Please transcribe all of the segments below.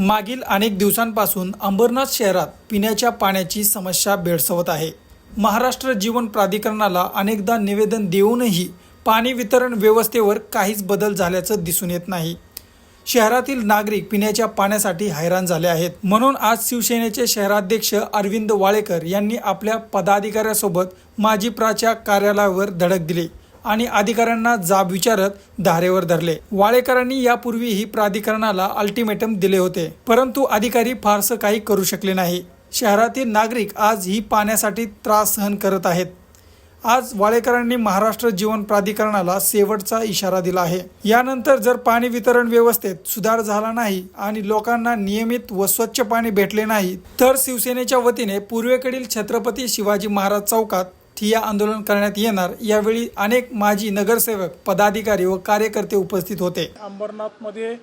मागील अनेक दिवसांपासून अंबरनाथ शहरात पिण्याच्या पाण्याची समस्या भेडसावत आहे. महाराष्ट्र जीवन प्राधिकरणाला अनेकदा निवेदन देऊनही पाणी वितरण व्यवस्थेवर काहीच बदल झाल्याचं दिसून येत नाही. शहरातील नागरिक पिण्याच्या पाण्यासाठी हैराण झाले आहेत. म्हणून आज शिवसेनेचे शहराध्यक्ष अरविंद वाळेकर यांनी आपल्या पदाधिकाऱ्यासोबत माजी प्राच्या कार्यालयावर धडक दिली. आणि अधिकाऱ्यांना जाब विचारत धारेवर धरले. वाळेकरांनी यापूर्वीही प्राधिकरणाला अल्टिमेटम दिले होते परंतु अधिकारी फारसं काही करू शकले नाही. शहरातील नागरिक आज ही पाण्यासाठी त्रास सहन करत आहेत. आज वाळेकरांनी महाराष्ट्र जीवन प्राधिकरणाला शेवटचा इशारा दिला आहे. यानंतर जर पाणी वितरण व्यवस्थेत सुधार झाला नाही आणि लोकांना नियमित व स्वच्छ पाणी भेटले नाही तर शिवसेनेच्या वतीने पूर्वेकडील छत्रपती शिवाजी महाराज चौकात ठिय्या आंदोलन करण्यात येणार. यावेळी अनेक माजी नगरसेवक पदाधिकारी व कार्यकर्ते उपस्थित होते. अंबरनाथमध्ये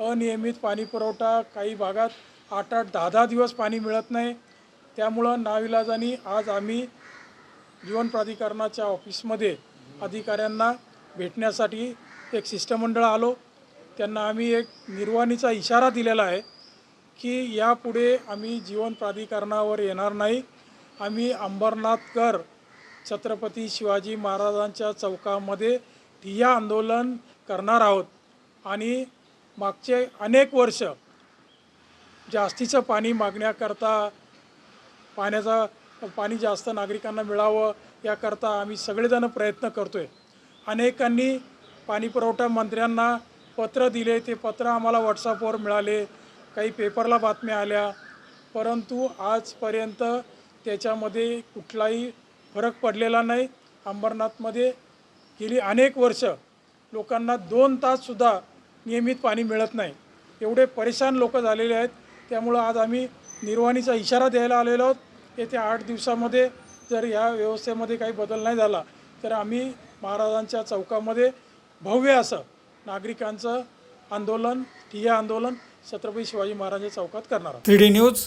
अनियमित पाणी पुरवठा काही भागात आठ आठ दहा दहा दिवस पाणी मिळत नाही. त्यामुळं नाविलाजानी आज आम्ही जीवन प्राधिकरणाच्या ऑफिसमध्ये अधिकाऱ्यांना भेटण्यासाठी एक शिष्टमंडळ आलो. त्यांना आम्ही एक निर्वाणीचा इशारा दिलेला आहे की यापुढे आम्ही जीवन प्राधिकरणावर येणार नाही. आम्ही अंबरनाथकर छत्रपती शिवाजी महाराजांच्या चौकामध्ये ठिय्या आंदोलन करणार आहोत. आणि मागचे अनेक वर्ष जास्तीचं पाणी मागण्याकरता पाण्याचा पाणी जास्त नागरिकांना मिळावं याकरता आम्ही सगळेजण प्रयत्न करतो आहे अनेकांनी पाणी पुरवठा मंत्र्यांना पत्र दिले. ते पत्र आम्हाला व्हॉट्सअपवर मिळाले. काही पेपरला बातम्या आल्या. परंतु आजपर्यंत त्याच्यामध्ये कुठलाही फरक पडलेला नाही. अंबरनाथमध्ये गेली अनेक वर्ष लोकांना दोन ताससुद्धा नियमित पाणी मिळत नाही. एवढे परेशान लोक झालेले आहेत. त्यामुळं आज आम्ही निर्वाणीचा इशारा द्यायला आलेलो आहोत. येत्या आठ दिवसामध्ये जर या व्यवस्थेमध्ये काही बदल नाही झाला तर आम्ही महाराजांच्या चौकामध्ये भव्य असं नागरिकांचं आंदोलन ठिय्या आंदोलन छत्रपती शिवाजी महाराजांच्या चौकात करणार आहोत. Three D news